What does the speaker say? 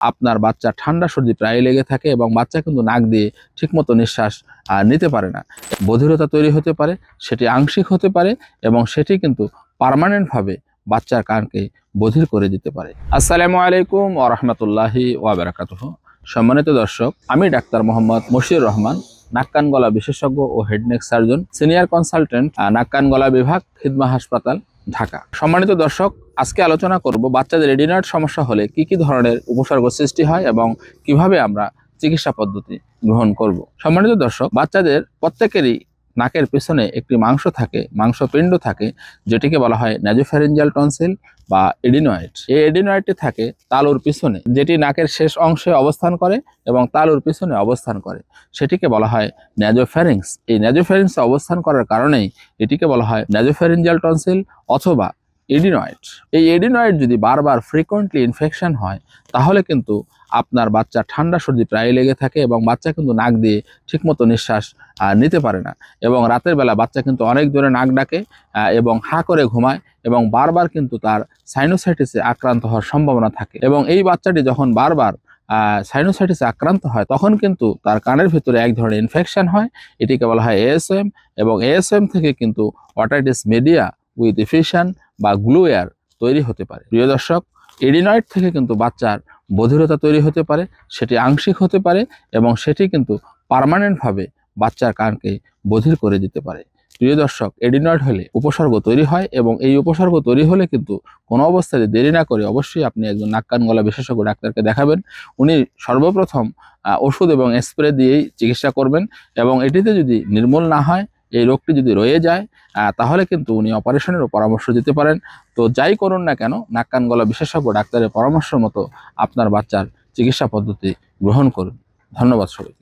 আপনার বাচ্চা ঠান্ডা সর্দি প্রায় লেগে থাকে এবং বাচ্চা কিন্তু নাক দিয়ে ঠিকমতো নিঃশ্বাস নিতে পারে না। বধিরতা তৈরি হতে পারে সেটি আংশিক হতে পারে এবং সেটি কিন্তু পার্মানেন্টভাবে বাচ্চার কানকে বধির করে দিতে পারে। আসসালামু আলাইকুম ওয়া রাহমাতুল্লাহি ওয়া সম্মানিত দর্শক আমি ডাক্তার মোহাম্মদ মশিউর রহমান নাক কান গলা বিশেষজ্ঞ ও head neck surgeon senior consultant ah, নাক কান গলা বিভাগ খিদমা হাসপাতাল ঢাকা। সম্মানিত দর্শক আজকে আলোচনা করব বাচ্চাদের রেডিনয়েড সমস্যা হলে কি কি ধরনের উপসর্গ সৃষ্টি হয় এবং কীভাবে আমরা চিকিৎসা পদ্ধতি গ্রহণ করব। সম্মানিত দর্শক, বাচ্চাদের প্রত্যেকেরই নাকের পেছনে একটি মাংস থাকে, মাংসপিণ্ড থাকে, যেটিকে বলা হয় ন্যাজোফ্যারেঞ্জাল টনসিল বা এডিনয়েড এই এডিনয়েডটি থাকে তালুর পিছনে, যেটি নাকের শেষ অংশে অবস্থান করে এবং তালুর পিছনে অবস্থান করে। সেটিকে বলা হয় ন্যাজোফ্যারিংস এই ন্যাজোফ্যারিংসে অবস্থান করার কারণেই এটিকে বলা হয় ন্যাজোফ্যারেঞ্জাল টনসিল অথবা এডিনয়েড। এই এডিনয়েড যদি বারবার ফ্রিকোয়েন্টলি ইনফেকশন হয়, তাহলে কিন্তু আপনার বাচ্চা ঠান্ডা সর্দি প্রায় লেগে থাকে এবং বাচ্চা কিন্তু নাক দিয়ে ঠিকমতো নিঃশ্বাস নিতে পারে না। এবং রাতের বেলা বাচ্চা কিন্তু অনেক জোরে নাক ডাকে এবং হা করে ঘুমায় এবং বারবার কিন্তু তার সাইনোসাইটিসে আক্রান্ত হওয়ার সম্ভাবনা থাকে। এবং এই বাচ্চাটি যখন বারবার সাইনোসাইটিসে আক্রান্ত হয়, তখন কিন্তু তার কানের ভিতরে এক ধরনের ইনফেকশন হয়। এটিকে বলা হয় এএসএম এবং এএসএম থেকে কিন্তু অটাইটিস মিডিয়া উইথ ইফিশন বা গ্লুয়ার তৈরি হতে পারে। প্রিয় দর্শক এডিনয়েড থেকে কিন্তু বাচ্চার বধিরতা তৈরি হতে পারে, সেটি আংশিক হতে পারে এবং সেটি কিন্তু পার্মানেন্টভাবে বাচ্চার কানকে বধির করে দিতে পারে। প্রিয় দর্শক এডিনয়েড হলে উপসর্গ তৈরি হয় এবং এই উপসর্গ তৈরি হলে কিন্তু কোনো অবস্থাতে দেরি না করে অবশ্যই আপনি একজন নাক কান গলা বিশেষজ্ঞ ডাক্তারকে দেখাবেন। উনি সর্বপ্রথম ওষুধ এবং স্প্রে দিয়েই চিকিৎসা করবেন এবং এটিতে যদি নির্মূল না হয় এই রোগটি যদি রয়ে যায় তাহলে কিন্তু উনি অপারেশনেরও পরামর্শ দিতে পারেন। তো যাই করুন না কেন, নাক কান গলা বিশেষজ্ঞ ডাক্তারের পরামর্শ মতো আপনার বাচ্চার চিকিৎসা পদ্ধতি গ্রহণ করুন। ধন্যবাদ সবাই